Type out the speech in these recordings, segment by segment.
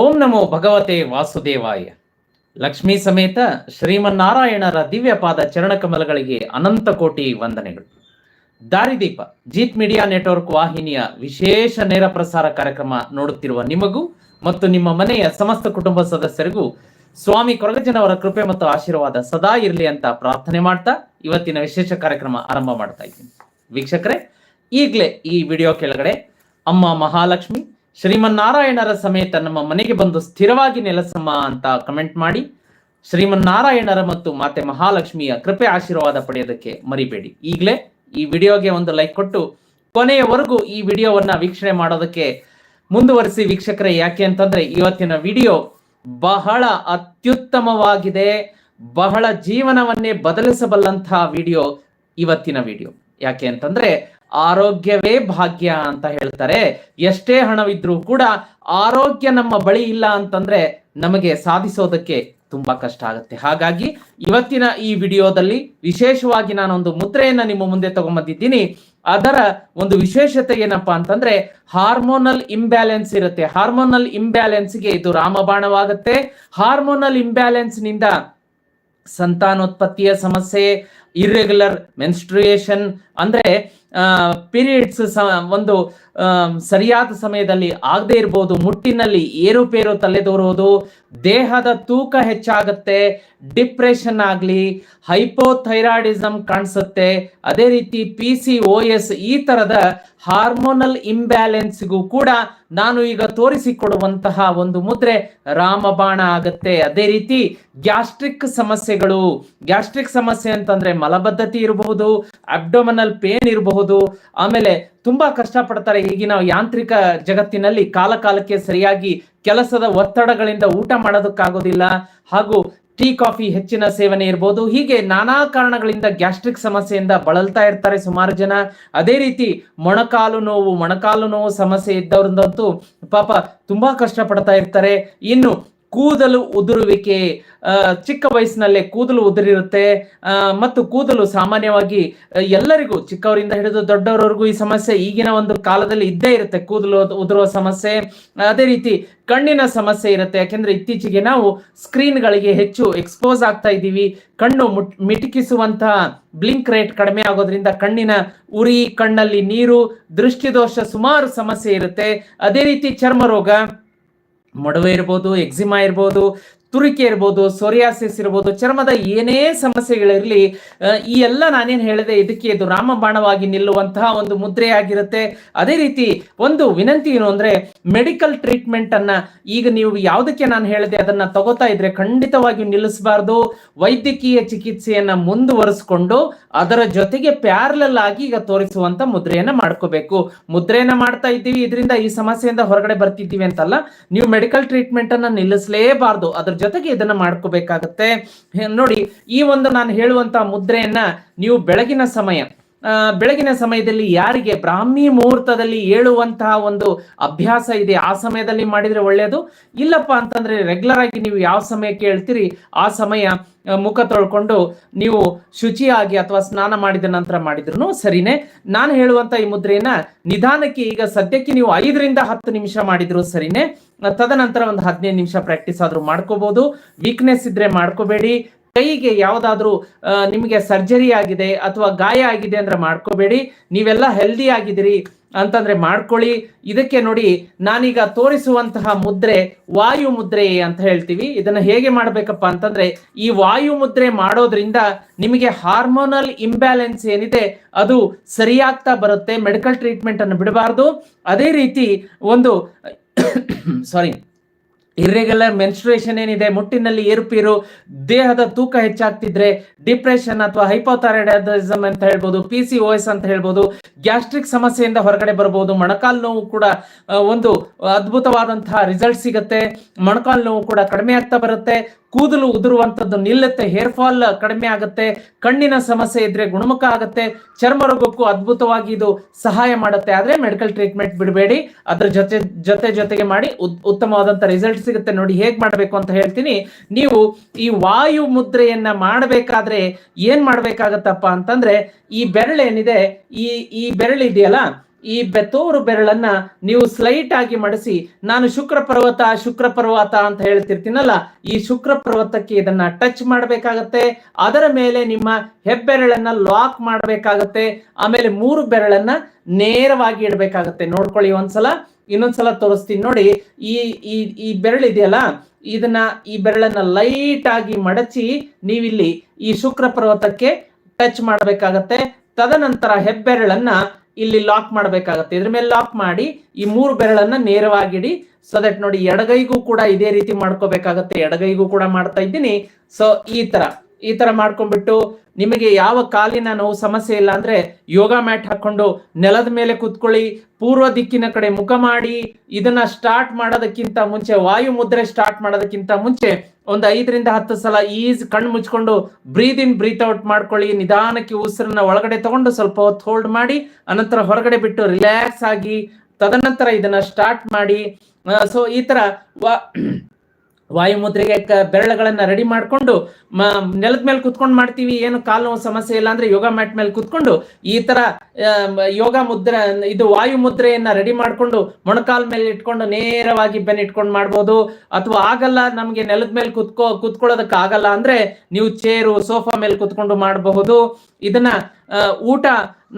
ಓಂ ನಮೋ ಭಗವತೆ ವಾಸುದೇವಾಯ. ಲಕ್ಷ್ಮೀ ಸಮೇತ ಶ್ರೀಮನ್ನಾರಾಯಣರ ದಿವ್ಯಪಾದ ಚರಣಕಮಲಗಳಿಗೆ ಅನಂತ ಕೋಟಿ ವಂದನೆಗಳು. ದಾರಿದೀಪ, ಜೀತ್ ಮೀಡಿಯಾ ನೆಟ್ವರ್ಕ್ ವಾಹಿನಿಯ ವಿಶೇಷ ನೇರ ಪ್ರಸಾರ ಕಾರ್ಯಕ್ರಮ ನೋಡುತ್ತಿರುವ ನಿಮಗೂ ಮತ್ತು ನಿಮ್ಮ ಮನೆಯ ಸಮಸ್ತ ಕುಟುಂಬ ಸದಸ್ಯರಿಗೂ ಸ್ವಾಮಿ ಕೊರಗಜ್ಜನವರ ಕೃಪೆ ಮತ್ತು ಆಶೀರ್ವಾದ ಸದಾ ಇರಲಿ ಅಂತ ಪ್ರಾರ್ಥನೆ ಮಾಡ್ತಾ ಇವತ್ತಿನ ವಿಶೇಷ ಕಾರ್ಯಕ್ರಮ ಆರಂಭ ಮಾಡ್ತಾ ಇದ್ದೀನಿ. ವೀಕ್ಷಕರೇ, ಈಗಲೇ ಈ ವಿಡಿಯೋ ಕೆಳಗಡೆ ಅಮ್ಮ ಮಹಾಲಕ್ಷ್ಮಿ ಶ್ರೀಮನ್ನಾರಾಯಣರ ಸಮೇತ ನಮ್ಮ ಮನೆಗೆ ಬಂದು ಸ್ಥಿರವಾಗಿ ನೆಲೆಸಮ್ಮ ಅಂತ ಕಮೆಂಟ್ ಮಾಡಿ. ಶ್ರೀಮನ್ನಾರಾಯಣರ ಮತ್ತು ಮಾತೆ ಮಹಾಲಕ್ಷ್ಮಿಯ ಕೃಪೆ ಆಶೀರ್ವಾದ ಪಡೆಯೋದಕ್ಕೆ ಮರಿಬೇಡಿ. ಈಗಲೇ ಈ ವಿಡಿಯೋಗೆ ಒಂದು ಲೈಕ್ ಕೊಟ್ಟು ಕೊನೆಯವರೆಗೂ ಈ ವಿಡಿಯೋವನ್ನ ವೀಕ್ಷಣೆ ಮಾಡೋದಕ್ಕೆ ಮುಂದುವರಿಸಿ ವೀಕ್ಷಕರೇ, ಯಾಕೆ ಅಂತಂದ್ರೆ ಇವತ್ತಿನ ವಿಡಿಯೋ ಬಹಳ ಅತ್ಯುತ್ತಮವಾಗಿದೆ. ಬಹಳ ಜೀವನವನ್ನೇ ಬದಲಿಸಬಲ್ಲಂತಹ ವಿಡಿಯೋ ಇವತ್ತಿನ ವಿಡಿಯೋ. ಯಾಕೆ ಅಂತಂದ್ರೆ ಆರೋಗ್ಯವೇ ಭಾಗ್ಯ ಅಂತ ಹೇಳ್ತಾರೆ. ಎಷ್ಟೇ ಹಣವಿದ್ರೂ ಕೂಡ ಆರೋಗ್ಯ ನಮ್ಮ ಬಳಿ ಇಲ್ಲ ಅಂತಂದ್ರೆ ನಮಗೆ ಸಾಧಿಸೋದಕ್ಕೆ ತುಂಬಾ ಕಷ್ಟ ಆಗುತ್ತೆ. ಹಾಗಾಗಿ ಇವತ್ತಿನ ಈ ವಿಡಿಯೋದಲ್ಲಿ ವಿಶೇಷವಾಗಿ ನಾನೊಂದು ಮುದ್ರೆಯನ್ನ ನಿಮ್ಮ ಮುಂದೆ ತಗೊಂಬಂದಿದ್ದೀನಿ. ಅದರ ಒಂದು ವಿಶೇಷತೆ ಏನಪ್ಪಾ ಅಂತಂದ್ರೆ ಹಾರ್ಮೋನಲ್ ಇಂಬ್ಯಾಲೆನ್ಸ್ ಇರುತ್ತೆ. ಹಾರ್ಮೋನಲ್ ಇಂಬ್ಯಾಲೆನ್ಸ್ಗೆ ಇದು ರಾಮಬಾಣವಾಗುತ್ತೆ. ಹಾರ್ಮೋನಲ್ ಇಂಬ್ಯಾಲೆನ್ಸ್ನಿಂದ ಸಂತಾನೋತ್ಪತ್ತಿಯ ಸಮಸ್ಯೆ ಇರ್ರೆಗ್ಯುಲರ್ ಮೆನ್ಸ್ಟ್ರುಯೇಷನ್ ಅಂದ್ರೆ ಪೀರಿಯಡ್ಸ್ ಒಂದು ಸರಿಯಾದ ಸಮಯದಲ್ಲಿ ಆಗದೆ ಇರ್ಬೋದು, ಮುಟ್ಟಿನಲ್ಲಿ ಏರುಪೇರು ತಲೆದೋರೋದು, ದೇಹದ ತೂಕ ಹೆಚ್ಚಾಗುತ್ತೆ ಡಿಪ್ರೆಷನ್ ಆಗಲಿ ಹೈಪೋಥೈರಾಯ್ಡಿಸಮ್ ಕಾಣಿಸುತ್ತೆ, ಅದೇ ರೀತಿ ಪಿ ಸಿ ಓ ಎಸ್ ಈ ತರದ ಹಾರ್ಮೋನಲ್ ಇಂಬ್ಯಾಲೆನ್ಸ್ಗೂ ಕೂಡ ನಾನು ಈಗ ತೋರಿಸಿಕೊಡುವಂತಹ ಒಂದು ಮುದ್ರೆ ರಾಮಬಾಣ ಆಗತ್ತೆ. ಅದೇ ರೀತಿ ಗ್ಯಾಸ್ಟ್ರಿಕ್ ಸಮಸ್ಯೆಗಳು, ಗ್ಯಾಸ್ಟ್ರಿಕ್ ಸಮಸ್ಯೆ ಅಂತಂದ್ರೆ ಮಲಬದ್ಧತೆ ಇರಬಹುದು ಅಬ್ಡೊಮನಲ್ ಪೇನ್ ಇರಬಹುದು ಆಮೇಲೆ ತುಂಬಾ ಕಷ್ಟಪಡ್ತಾರೆ ಈಗಿನ ಯಾಂತ್ರಿಕ ಜಗತ್ತಿನಲ್ಲಿ ಕಾಲಕಾಲಕ್ಕೆ ಸರಿಯಾಗಿ ಕೆಲಸದ ಒತ್ತಡಗಳಿಂದ ಊಟ ಮಾಡೋದಕ್ಕಾಗೋದಿಲ್ಲ. ಹಾಗೂ ಟೀ, ಕಾಫಿ ಹೆಚ್ಚಿನ ಸೇವನೆ ಇರ್ಬೋದು. ಹೀಗೆ ನಾನಾ ಕಾರಣಗಳಿಂದ ಗ್ಯಾಸ್ಟ್ರಿಕ್ ಸಮಸ್ಯೆಯಿಂದ ಬಳಲ್ತಾ ಇರ್ತಾರೆ ಸುಮಾರು ಜನ. ಅದೇ ರೀತಿ ಮೊಣಕಾಲು ನೋವು ಮೊಣಕಾಲು ನೋವು ಸಮಸ್ಯೆ ಇದ್ದವ್ರಿಂದಂತೂ ಪಾಪ ತುಂಬಾ ಕಷ್ಟಪಡ್ತಾ ಇರ್ತಾರೆ. ಇನ್ನು ಕೂದಲು ಉದುರುವಿಕೆ ಚಿಕ್ಕ ವಯಸ್ಸಿನಲ್ಲೇ ಕೂದಲು ಉದುರಿರುತ್ತೆ. ಮತ್ತು ಕೂದಲು ಸಾಮಾನ್ಯವಾಗಿ ಎಲ್ಲರಿಗೂ, ಚಿಕ್ಕವರಿಂದ ಹಿಡಿದು ದೊಡ್ಡವರವರೆಗೂ ಈ ಸಮಸ್ಯೆ ಈಗಿನ ಒಂದು ಕಾಲದಲ್ಲಿ ಇದ್ದೇ ಇರುತ್ತೆ. ಕೂದಲು ಉದುರುವ ಸಮಸ್ಯೆ. ಅದೇ ರೀತಿ ಕಣ್ಣಿನ ಸಮಸ್ಯೆ ಇರುತ್ತೆ. ಯಾಕೆಂದ್ರೆ ಇತ್ತೀಚೆಗೆ ನಾವು ಸ್ಕ್ರೀನ್ಗಳಿಗೆ ಹೆಚ್ಚು ಎಕ್ಸ್ಪೋಸ್ ಆಗ್ತಾ ಇದ್ದೀವಿ. ಕಣ್ಣು ಮುಟ್, ಮಿಟುಕಿಸುವಂತಹ ಬ್ಲಿಂಕ್ ರೇಟ್ ಕಡಿಮೆ ಆಗೋದ್ರಿಂದ ಕಣ್ಣಿನ ಉರಿ, ಕಣ್ಣಲ್ಲಿ ನೀರು, ದೃಷ್ಟಿದೋಷ ಸುಮಾರು ಸಮಸ್ಯೆ ಇರುತ್ತೆ. ಅದೇ ರೀತಿ ಚರ್ಮ ರೋಗ. ಮೊಡವೆ ಇರ್ಬೋದು ಎಕ್ಸಿಮಾ ಇರ್ಬೋದು ತುರಿಕೆ ಇರ್ಬೋದು, ಸೊರಿಯಾಸಿಸ್ ಇರ್ಬೋದು, ಚರ್ಮದ ಏನೇ ಸಮಸ್ಯೆಗಳಿರಲಿ ಈ ಎಲ್ಲ ನಾನೇನು ಹೇಳಿದೆ, ಇದಕ್ಕೆ ಇದು ರಾಮಬಾಣವಾಗಿ ನಿಲ್ಲುವಂತಹ ಒಂದು ಮುದ್ರೆ ಆಗಿರುತ್ತೆ ಅದೇ ರೀತಿ ಒಂದು ವಿನಂತಿ ಏನು ಅಂದ್ರೆ, ಮೆಡಿಕಲ್ ಟ್ರೀಟ್ಮೆಂಟ್ ಅನ್ನ ಈಗ ನೀವು ಯಾವುದಕ್ಕೆ ನಾನು ಹೇಳಿದೆ, ಅದನ್ನ ತಗೋತಾ ಇದ್ರೆ ಖಂಡಿತವಾಗಿ ನಿಲ್ಲಿಸಬಾರ್ದು. ವೈದ್ಯಕೀಯ ಚಿಕಿತ್ಸೆಯನ್ನ ಮುಂದುವರಿಸಿಕೊಂಡು ಅದರ ಜೊತೆಗೆ ಪ್ಯಾರಲಲ್ ಆಗಿ ಈಗ ತೋರಿಸುವಂತ ಮುದ್ರೆಯನ್ನ ಮಾಡ್ಕೋಬೇಕು. ಮುದ್ರೆಯನ್ನ ಮಾಡ್ತಾ ಇದ್ದೀವಿ, ಇದರಿಂದ ಈ ಸಮಸ್ಯೆಯಿಂದ ಹೊರಗಡೆ ಬರ್ತಿದ್ದೀವಿ ಅಂತಲ್ಲ, ನೀವು ಮೆಡಿಕಲ್ ಟ್ರೀಟ್ಮೆಂಟ್ ಅನ್ನ ನಿಲ್ಲಿಸಲೇಬಾರ್ದು. ಅದ್ರ ಜೊತೆಗೆ ಇದನ್ನ ಮಾಡ್ಕೋಬೇಕಾಗತ್ತೆ. ನೋಡಿ ಈ ಒಂದು ನಾನು ಹೇಳುವಂತ ಮುದ್ರೆಯನ್ನ ನೀವು ಬೆಳಗಿನ ಸಮಯ ಬೆಳಗಿನ ಸಮಯದಲ್ಲಿ ಯಾರಿಗೆ ಬ್ರಾಹ್ಮಿ ಮುಹೂರ್ತದಲ್ಲಿ ಏಳುವಂತಹ ಒಂದು ಅಭ್ಯಾಸ ಇದೆ, ಆ ಸಮಯದಲ್ಲಿ ಮಾಡಿದ್ರೆ ಒಳ್ಳೆಯದು ಇಲ್ಲಪ್ಪ ಅಂತಂದ್ರೆ ರೆಗ್ಯುಲರ್ ಆಗಿ ನೀವು ಯಾವ ಸಮಯಕ್ಕೆ ಹೇಳ್ತೀರಿ ಆ ಸಮಯ ಮುಖ ತೊಳ್ಕೊಂಡು ನೀವು ಶುಚಿಯಾಗಿ ಅಥವಾ ಸ್ನಾನ ಮಾಡಿದ ನಂತರ ಮಾಡಿದ್ರು ಸರಿನೇ. ನಾನು ಹೇಳುವಂತ ಈ ಮುದ್ರೆಯನ್ನ ನಿಧಾನಕ್ಕೆ ಈಗ ಸದ್ಯಕ್ಕೆ ನೀವು ಐದರಿಂದ ಹತ್ತು ನಿಮಿಷ ಮಾಡಿದ್ರು ಸರಿನೇ. ತದನಂತರ ಒಂದು ಹದಿನೈದು ನಿಮಿಷ ಪ್ರಾಕ್ಟೀಸ್ ಆದ್ರೂ ಮಾಡ್ಕೋಬಹುದು ವೀಕ್ನೆಸ್ ಇದ್ರೆ ಮಾಡ್ಕೋಬೇಡಿ. ಕೈಗೆ ಯಾವುದಾದ್ರೂ ನಿಮಗೆ ಸರ್ಜರಿ ಆಗಿದೆ ಅಥವಾ ಗಾಯ ಆಗಿದೆ ಅಂದ್ರೆ ಮಾಡ್ಕೋಬೇಡಿ. ನೀವೆಲ್ಲ ಹೆಲ್ದಿ ಆಗಿದ್ದೀರಿ ಅಂತಂದ್ರೆ ಮಾಡ್ಕೊಳ್ಳಿ. ಇದಕ್ಕೆ ನೋಡಿ ನಾನೀಗ ತೋರಿಸುವಂತಹ ಮುದ್ರೆ ವಾಯು ಮುದ್ರೆ ಅಂತ ಹೇಳ್ತೀವಿ. ಇದನ್ನ ಹೇಗೆ ಮಾಡ್ಬೇಕಪ್ಪ ಅಂತಂದ್ರೆ, ಈ ವಾಯು ಮುದ್ರೆ ಮಾಡೋದ್ರಿಂದ ನಿಮಗೆ ಹಾರ್ಮೋನಲ್ ಇಂಬ್ಯಾಲೆನ್ಸ್ ಏನಿದೆ, ಅದು ಸರಿಯಾಗ್ತಾ ಬರುತ್ತೆ. ಮೆಡಿಕಲ್ ಟ್ರೀಟ್ಮೆಂಟ್ ಅನ್ನು ಬಿಡಬಾರ್ದು. ಅದೇ ರೀತಿ ಒಂದು ಸಾರಿ ಇರ್ರೆಗ್ಯುಲರ್ ಮೆನ್ಸ್ಟ್ರೇಷನ್ ಏನಿದೆ, ಮುಟ್ಟಿನಲ್ಲಿ ಏರುಪೇರು, ದೇಹದ ತೂಕ ಹೆಚ್ಚಾಗ್ತಿದ್ರೆ ಡಿಪ್ರೆಷನ್ ಅಥವಾ ಹೈಪೋಥೈರಾಯ್ಡಿಸಮ್ ಅಂತ ಹೇಳ್ಬೋದು ಪಿ ಸಿ ಓ ಎಸ್ ಅಂತ ಹೇಳ್ಬೋದು ಗ್ಯಾಸ್ಟ್ರಿಕ್ ಸಮಸ್ಯೆಯಿಂದ ಹೊರಗಡೆ ಬರಬಹುದು ಮೊಣಕಾಲು ನೋವು ಕೂಡ ಒಂದು ಅದ್ಭುತವಾದಂತಹ ರಿಸಲ್ಟ್ ಸಿಗುತ್ತೆ, ಮೊಣಕಾಲು ನೋವು ಕೂಡ ಕಡಿಮೆ ಆಗ್ತಾ ಬರುತ್ತೆ ಕೂದಲು ಉದುರುವಂಥದ್ದು ನಿಲ್ಲುತ್ತೆ ಹೇರ್ ಫಾಲ್ ಕಡಿಮೆ ಆಗುತ್ತೆ, ಕಣ್ಣಿನ ಸಮಸ್ಯೆ ಇದ್ರೆ ಗುಣಮುಖ ಆಗುತ್ತೆ, ಚರ್ಮ ರೋಗಕ್ಕೂ ಅದ್ಭುತವಾಗಿ ಇದು ಸಹಾಯ ಮಾಡುತ್ತೆ. ಆದ್ರೆ ಮೆಡಿಕಲ್ ಟ್ರೀಟ್ಮೆಂಟ್ ಬಿಡಬೇಡಿ. ಅದ್ರ ಜೊತೆ ಜೊತೆ ಜೊತೆಗೆ ಮಾಡಿ ಉತ್- ಉತ್ತಮವಾದಂತ ರಿಸಲ್ಟ್ ಸಿಗುತ್ತೆ. ನೋಡಿ ಹೇಗ್ ಮಾಡಬೇಕು ಅಂತ ಹೇಳ್ತೀನಿ. ನೀವು ಈ ವಾಯು ಮುದ್ರೆಯನ್ನ ಮಾಡಬೇಕಾದ್ರೆ ಏನ್ ಮಾಡ್ಬೇಕಾಗತ್ತಪ್ಪ ಅಂತಂದ್ರೆ ಈ ಬೆರಳೇನಿದೆ, ಈ ಈ ಬೆರಳಿದೆಯಲ್ಲ ಈ ಬೆತ್ತೋರು ಬೆರಳನ್ನ ನೀವು ಸ್ಲೈಟ್ ಆಗಿ ಮಡಿಸಿ, ನಾನು ಶುಕ್ರ ಪರ್ವತ ಶುಕ್ರ ಪರ್ವತ ಅಂತ ಹೇಳ್ತಿರ್ತೀನಲ್ಲ, ಈ ಶುಕ್ರ ಪರ್ವತಕ್ಕೆ ಇದನ್ನ ಟಚ್ ಮಾಡಬೇಕಾಗತ್ತೆ. ಅದರ ಮೇಲೆ ನಿಮ್ಮ ಹೆಬ್ಬೆರಳನ್ನ ಲಾಕ್ ಮಾಡಬೇಕಾಗತ್ತೆ. ಆಮೇಲೆ ಮೂರು ಬೆರಳನ್ನ ನೇರವಾಗಿ ಇಡಬೇಕಾಗತ್ತೆ. ನೋಡ್ಕೊಳ್ಳಿ ಒಂದ್ಸಲ, ಇನ್ನೊಂದ್ಸಲ ತೋರಿಸ್ತೀನಿ ನೋಡಿ. ಈ ಈ ಈ ಬೆರಳು ಇದೆಯಲ್ಲ, ಇದನ್ನ ಈ ಬೆರಳನ್ನ ಲೈಟ್ ಆಗಿ ಮಡಚಿ ನೀವಿಲ್ಲಿ ಈ ಶುಕ್ರ ಪರ್ವತಕ್ಕೆ ಟಚ್ ಮಾಡಬೇಕಾಗತ್ತೆ. ತದನಂತರ ಹೆಬ್ಬೆರಳನ್ನ ಇಲ್ಲಿ ಲಾಕ್ ಮಾಡಬೇಕಾಗತ್ತೆ. ಇದ್ರ ಮೇಲೆ ಲಾಕ್ ಮಾಡಿ ಈ ಮೂರು ಬೆರಳನ್ನ ನೇರವಾಗಿಡಿ. ಸೊ ದಟ್ ನೋಡಿ ಎಡಗೈಗೂ ಕೂಡ ಇದೇ ರೀತಿ ಮಾಡ್ಕೋಬೇಕಾಗತ್ತೆ. ಎಡಗೈಗೂ ಕೂಡ ಮಾಡ್ತಾ ಇದ್ದೀನಿ. ಸೊ ಈ ತರ. ಈ ತರ ಮಾಡ್ಕೊಂಡ್ಬಿಟ್ಟು ನಿಮಗೆ ಯಾವ ಕಾಲಿನ ನೋವು ಸಮಸ್ಯೆ ಇಲ್ಲ ಅಂದ್ರೆ ಯೋಗ ಮ್ಯಾಟ್ ಹಾಕೊಂಡು ನೆಲದ ಮೇಲೆ ಕುತ್ಕೊಳ್ಳಿ, ಪೂರ್ವ ದಿಕ್ಕಿನ ಕಡೆ ಮುಖ ಮಾಡಿ, ಇದನ್ನ ಸ್ಟಾರ್ಟ್ ಮಾಡೋದಕ್ಕಿಂತ ಮುಂಚೆ ವಾಯು ಮುದ್ರೆ ಸ್ಟಾರ್ಟ್ ಮಾಡೋದಕ್ಕಿಂತ ಮುಂಚೆ ಒಂದು ಐದರಿಂದ ಹತ್ತು ಸಲ ಈಸ್ ಕಣ್ಣು ಮುಚ್ಕೊಂಡು ಬ್ರೀದ್ ಇನ್ ಬ್ರೀತ್ ಔಟ್ ಮಾಡ್ಕೊಳ್ಳಿ, ನಿಧಾನಕ್ಕೆ ಉಸಿರನ್ನ ಒಳಗಡೆ ತಗೊಂಡು ಸ್ವಲ್ಪ ಹೊತ್ತು ಹೋಲ್ಡ್ ಮಾಡಿ, ಅನಂತರ ಹೊರಗಡೆ ಬಿಟ್ಟು ರಿಲ್ಯಾಕ್ಸ್ ಆಗಿ ತದನಂತರ ಇದನ್ನ ಸ್ಟಾರ್ಟ್ ಮಾಡಿ. ಸೊ ಈ ತರ ವಾಯುಮುದ್ರೆಗೆ ಬೆರಳುಗಳನ್ನ ರೆಡಿ ಮಾಡಿಕೊಂಡು ನೆಲದ ಮೇಲೆ ಕುತ್ಕೊಂಡು ಮಾಡ್ತೀವಿ, ಏನು ಕಾಲು ಸಮಸ್ಯೆ ಇಲ್ಲ ಅಂದ್ರೆ ಯೋಗ ಮ್ಯಾಟ್ ಮೇಲೆ ಕುತ್ಕೊಂಡು, ಈ ತರ ಯೋಗ ಮುದ್ರೆ, ಇದು ವಾಯು ಮುದ್ರೆಯನ್ನ ರೆಡಿ ಮಾಡಿಕೊಂಡು, ಮೊಣಕಾಲ್ ಮೇಲೆ ಇಟ್ಕೊಂಡು ನೇರವಾಗಿ ಬೆನ್ ಇಟ್ಕೊಂಡು ಮಾಡ್ಬೋದು. ಅಥವಾ ಆಗಲ್ಲ, ನಮಗೆ ನೆಲದ ಮೇಲೆ ಕುತ್ಕೋ ಕುತ್ಕೊಳ್ಳೋದಕ್ಕೆ ಆಗಲ್ಲ ಅಂದ್ರೆ ನೀವು ಚೇರು, ಸೋಫಾ ಮೇಲೆ ಕುತ್ಕೊಂಡು ಮಾಡಬಹುದು. ಇದನ್ನ ಊಟ,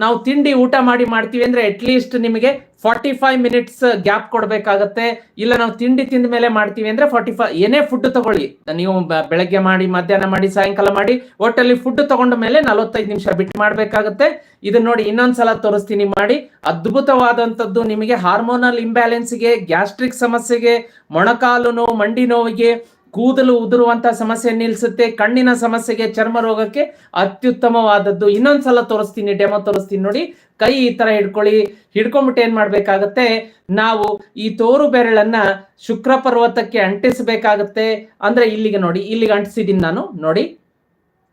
ನಾವು ತಿಂಡಿ ಊಟ ಮಾಡಿ ಮಾಡ್ತೀವಿ ಅಂದ್ರೆ ಅಟ್ಲೀಸ್ಟ್ ನಿಮಗೆ ಫಾರ್ಟಿ ಫೈವ್ ಮಿನಿಟ್ಸ್ ಗ್ಯಾಪ್ ಕೊಡಬೇಕಾಗತ್ತೆ. ಇಲ್ಲ ನಾವು ತಿಂಡಿ ತಿಂದ ಮೇಲೆ ಮಾಡ್ತೀವಿ ಅಂದ್ರೆ ಫಾರ್ಟಿ ಫೈವ್ ಏನೇ ಫುಡ್ ತಗೊಳ್ಳಿ. ನೀವು ಬೆಳಗ್ಗೆ ಮಾಡಿ, ಮಧ್ಯಾಹ್ನ ಮಾಡಿ, ಸಾಯಂಕಾಲ ಮಾಡಿ ಒಟ್ಟಲ್ಲಿ ಫುಡ್ ತಗೊಂಡ ಮೇಲೆ ನಲವತ್ತೈದು ನಿಮಿಷ ಬಿಟ್ಟು ಮಾಡ್ಬೇಕಾಗತ್ತೆ. ಇದನ್ನ ನೋಡಿ ಇನ್ನೊಂದ್ಸಲ ತೋರಿಸ್ತೀನಿ ಮಾಡಿ. ಅದ್ಭುತವಾದಂಥದ್ದು ನಿಮಗೆ ಹಾರ್ಮೋನಲ್ ಇಂಬ್ಯಾಲೆನ್ಸ್ಗೆ ಗ್ಯಾಸ್ಟ್ರಿಕ್ ಸಮಸ್ಯೆಗೆ, ಮೊಣಕಾಲು ನೋವು, ಮಂಡಿ ನೋವಿಗೆ ಕೂದಲು ಉದುರುವಂತ ಸಮಸ್ಯೆ ನಿಲ್ಸುತ್ತೆ, ಕಣ್ಣಿನ ಸಮಸ್ಯೆಗೆ ಚರ್ಮ ರೋಗಕ್ಕೆ ಅತ್ಯುತ್ತಮವಾದದ್ದು. ಇನ್ನೊಂದ್ಸಲ ತೋರಿಸ್ತೀನಿ, ಡೆಮೋ ತೋರಿಸ್ತೀನಿ ನೋಡಿ. ಕೈ ಈ ತರ ಹಿಡ್ಕೊಳ್ಳಿ. ಹಿಡ್ಕೊಂಡ್ಬಿಟ್ಟು ಏನ್ ಮಾಡ್ಬೇಕಾಗತ್ತೆ? ನಾವು ಈ ತೋರು ಬೆರಳನ್ನ ಶುಕ್ರ ಪರ್ವತಕ್ಕೆ ಅಂಟಿಸಬೇಕಾಗತ್ತೆ. ಅಂದ್ರೆ ಇಲ್ಲಿಗೆ ನೋಡಿ, ಇಲ್ಲಿಗೆ ಅಂಟಿಸಿದೀನಿ ನಾನು. ನೋಡಿ.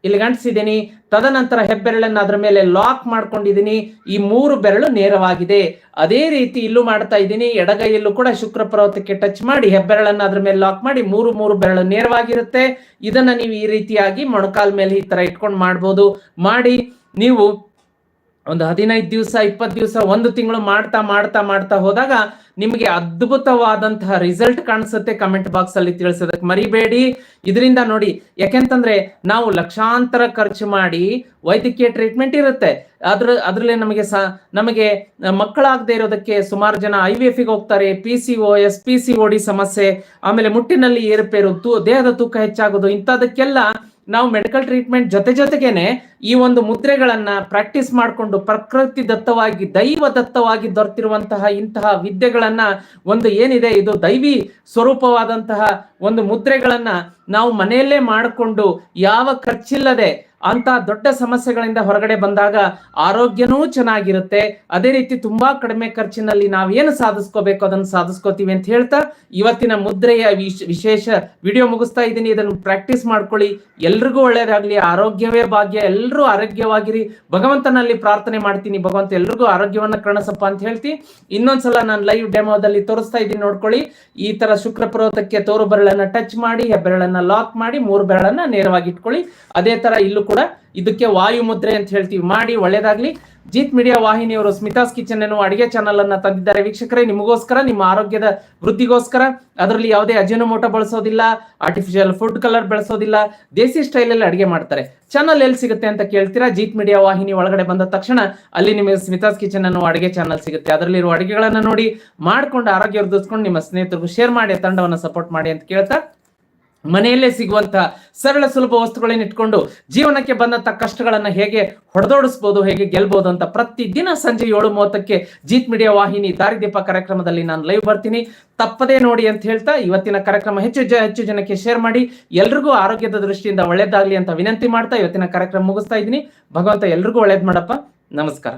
ಇಲ್ಲಿಗೆ ಗಂಟಿಸಿದ್ದೀನಿ ತದನಂತರ ಹೆಬ್ಬೆರಳನ್ನು ಅದರ ಮೇಲೆ ಲಾಕ್ ಮಾಡ್ಕೊಂಡಿದ್ದೀನಿ ಈ ಮೂರು ಬೆರಳು ನೇರವಾಗಿದೆ. ಅದೇ ರೀತಿ ಇಲ್ಲೂ ಮಾಡ್ತಾ ಇದ್ದೀನಿ. ಎಡಗೈಯಲ್ಲೂ ಕೂಡ ಶುಕ್ರ ಪರ್ವತಕ್ಕೆ ಟಚ್ ಮಾಡಿ ಹೆಬ್ಬೆರಳನ್ನು ಅದರ ಮೇಲೆ ಲಾಕ್ ಮಾಡಿ ಮೂರು ಮೂರು ಬೆರಳು ನೇರವಾಗಿರುತ್ತೆ. ಇದನ್ನ ನೀವು ಈ ರೀತಿಯಾಗಿ ಮೊಣಕಾಲ್ ಮೇಲೆ ಈ ತರ ಇಟ್ಕೊಂಡು ಮಾಡ್ಬೋದು. ಮಾಡಿ ನೀವು ಒಂದು ಹದಿನೈದು ದಿವಸ, ಇಪ್ಪತ್ತು ದಿವಸ, ಒಂದು ತಿಂಗಳು ಮಾಡ್ತಾ ಮಾಡ್ತಾ ಮಾಡ್ತಾ ಹೋದಾಗ ನಿಮಗೆ ಅದ್ಭುತವಾದಂತಹ ರಿಸಲ್ಟ್ ಕಾಣಿಸುತ್ತೆ ಕಮೆಂಟ್ ಬಾಕ್ಸ್ ಅಲ್ಲಿ ತಿಳಿಸೋದಕ್ಕೆ ಮರಿಬೇಡಿ. ಇದರಿಂದ ನೋಡಿ, ಯಾಕೆಂತಂದ್ರೆ ನಾವು ಲಕ್ಷಾಂತರ ಖರ್ಚು ಮಾಡಿ ವೈದ್ಯಕೀಯ ಟ್ರೀಟ್ಮೆಂಟ್ ಇರುತ್ತೆ. ಅದ್ರ, ಅದ್ರಲ್ಲಿ ನಮಗೆ ಸ, ನಮಗೆ ಮಕ್ಕಳಾಗದೆ ಇರೋದಕ್ಕೆ ಸುಮಾರು ಜನ ಐ ವಿ ಹೋಗ್ತಾರೆ P C O S P C O ಸಮಸ್ಯೆ, ಆಮೇಲೆ ಮುಟ್ಟಿನಲ್ಲಿ ಏರುಪೇರು, ತೂ, ದೇಹದ ತೂಕ ಹೆಚ್ಚಾಗೋದು, ಇಂಥದಕ್ಕೆಲ್ಲ ನಾವು ಮೆಡಿಕಲ್ ಟ್ರೀಟ್ಮೆಂಟ್ ಜೊತೆ ಜೊತೆಗೇನೆ ಈ ಒಂದು ಮುದ್ರೆಗಳನ್ನ ಪ್ರಾಕ್ಟೀಸ್ ಮಾಡಿಕೊಂಡು ಪ್ರಕೃತಿ ದತ್ತವಾಗಿ, ದೈವ ದತ್ತವಾಗಿ ದೊರೆತಿರುವಂತಹ ಇಂತಹ ವಿದ್ಯೆಗಳನ್ನ ಒಂದು ಏನಿದೆ, ಇದು ದೈವಿ ಸ್ವರೂಪವಾದಂತಹ ಒಂದು ಮುದ್ರೆಗಳನ್ನ ನಾವು ಮನೆಯಲ್ಲೇ ಮಾಡಿಕೊಂಡು ಯಾವ ಖರ್ಚಿಲ್ಲದೆ ಅಂತ ದೊಡ್ಡ ಸಮಸ್ಯೆಗಳಿಂದ ಹೊರಗಡೆ ಬಂದಾಗ ಆರೋಗ್ಯನೂ ಚೆನ್ನಾಗಿರುತ್ತೆ. ಅದೇ ರೀತಿ ತುಂಬಾ ಕಡಿಮೆ ಖರ್ಚಿನಲ್ಲಿ ನಾವೇನು ಸಾಧಿಸ್ಕೋಬೇಕು ಅದನ್ನು ಸಾಧಿಸ್ಕೋತೀವಿ ಅಂತ ಹೇಳ್ತಾ ಇವತ್ತಿನ ಮುದ್ರೆಯ ವಿಶ್- ವಿಶೇಷ ವಿಡಿಯೋ ಮುಗಿಸ್ತಾ ಇದ್ದೀನಿ. ಇದನ್ನು ಪ್ರಾಕ್ಟೀಸ್ ಮಾಡ್ಕೊಳ್ಳಿ. ಎಲ್ರಿಗೂ ಒಳ್ಳೇದಾಗ್ಲಿ. ಆರೋಗ್ಯವೇ ಭಾಗ್ಯ. ಎಲ್ಲರೂ ಆರೋಗ್ಯವಾಗಿರಿ. ಭಗವಂತನಲ್ಲಿ ಪ್ರಾರ್ಥನೆ ಮಾಡ್ತೀನಿ. ಭಗವಂತ ಎಲ್ರಿಗೂ ಆರೋಗ್ಯವನ್ನ ಕರುಣಿಸಪ್ಪ ಅಂತ ಹೇಳ್ತಿ. ಇನ್ನೊಂದ್ಸಲ ನಾನು ಲೈವ್ ಡೆಮೋದಲ್ಲಿ ತೋರಿಸ್ತಾ ಇದ್ದೀನಿ ನೋಡ್ಕೊಳ್ಳಿ. ಈ ತರ ಶುಕ್ರ ಪರ್ವತಕ್ಕೆ ತೋರು ಬೆರಳನ್ನ ಟಚ್ ಮಾಡಿ ಬೆರಳನ್ನ ಲಾಕ್ ಮಾಡಿ, ಮೂರು ಬೆರಳನ್ನ ನೇರವಾಗಿ ಇಟ್ಕೊಳ್ಳಿ. ಅದೇ ತರ ಇಲ್ಲೂ ಇದಕ್ಕೆ ವಾಯು ಮುದ್ರೆ ಅಂತ ಹೇಳ್ತೀವಿ. ಮಾಡಿ ಒಳ್ಳೇದಾಗ್ಲಿ. ಜೀತ್ ಮೀಡಿಯಾ ವಾಹಿನಿಯವರು ಸ್ಮಿತಾಸ್ ಕಿಚನ್ ಎನ್ನುವ ಅಡಿಗೆ ಚಾನಲ್ ಅನ್ನ ತಂದಿದ್ದಾರೆ ವೀಕ್ಷಕರೇ. ನಿಮಗೋಸ್ಕರ, ನಿಮ್ಮ ಆರೋಗ್ಯದ ವೃದ್ಧಿಗೋಸ್ಕರ, ಅದರಲ್ಲಿ ಯಾವುದೇ ಅಜಿನೋಮೋಟೋ ಬಳಸೋದಿಲ್ಲ ಆರ್ಟಿಫಿಷಿಯಲ್ ಫುಡ್ ಕಲರ್ ಬಳಸೋದಿಲ್ಲ, ದೇಸಿ ಸ್ಟೈಲ್ ಅಲ್ಲಿ ಅಡಿಗೆ ಮಾಡ್ತಾರೆ. ಚಾನಲ್ ಎಲ್ಲಿ ಸಿಗುತ್ತೆ ಅಂತ ಕೇಳ್ತೀರಾ? ಜೀತ್ ಮೀಡಿಯಾ ವಾಹಿನಿ ಒಳಗಡೆ ಬಂದ ತಕ್ಷಣ ಅಲ್ಲಿ ನಿಮಗೆ ಸ್ಮಿತಾಸ್ ಕಿಚನ್ ಅನ್ನು ಅಡಿಗೆ ಚಾನಲ್ ಸಿಗುತ್ತೆ. ಅದರಲ್ಲಿರುವ ಅಡಿಗೆಗಳನ್ನ ನೋಡಿ, ಮಾಡ್ಕೊಂಡು ಆರೋಗ್ಯ ವೃದ್ಧಿಸ್ಕೊಂಡು ನಿಮ್ಮ ಸ್ನೇಹಿತರಿಗೂ ಶೇರ್ ಮಾಡಿ, ತಂಡವನ್ನು ಸಪೋರ್ಟ್ ಮಾಡಿ ಅಂತ ಕೇಳ್ತಾ ಮನೆಯಲ್ಲೇ ಸಿಗುವಂತ ಸರಳ ಸುಲಭ ವಸ್ತುಗಳನ್ನ ಇಟ್ಕೊಂಡು ಜೀವನಕ್ಕೆ ಬಂದಂತ ಕಷ್ಟಗಳನ್ನ ಹೇಗೆ ಹೊಡೆದೋಡಿಸ್ಬೋದು, ಹೇಗೆ ಗೆಲ್ಬಹುದು ಅಂತ ಪ್ರತಿದಿನ ಸಂಜೆ ಏಳು ಮೂವತ್ತಕ್ಕೆ ಜೀತ್ ಮೀಡಿಯಾ ವಾಹಿನಿ ದಾರಿದೀಪ ಕಾರ್ಯಕ್ರಮದಲ್ಲಿ ನಾನು ಲೈವ್ ಬರ್ತೀನಿ. ತಪ್ಪದೇ ನೋಡಿ ಅಂತ ಹೇಳ್ತಾ ಇವತ್ತಿನ ಕಾರ್ಯಕ್ರಮ ಹೆಚ್ಚು ಹೆಚ್ಚು ಜನಕ್ಕೆ ಶೇರ್ ಮಾಡಿ. ಎಲ್ರಿಗೂ ಆರೋಗ್ಯದ ದೃಷ್ಟಿಯಿಂದ ಒಳ್ಳೇದಾಗ್ಲಿ ಅಂತ ವಿನಂತಿ ಮಾಡ್ತಾ ಇವತ್ತಿನ ಕಾರ್ಯಕ್ರಮ ಮುಗಿಸ್ತಾ ಇದ್ದೀನಿ. ಭಗವಂತ ಎಲ್ರಿಗೂ ಒಳ್ಳೇದ್ ಮಾಡಪ್ಪ. ನಮಸ್ಕಾರ.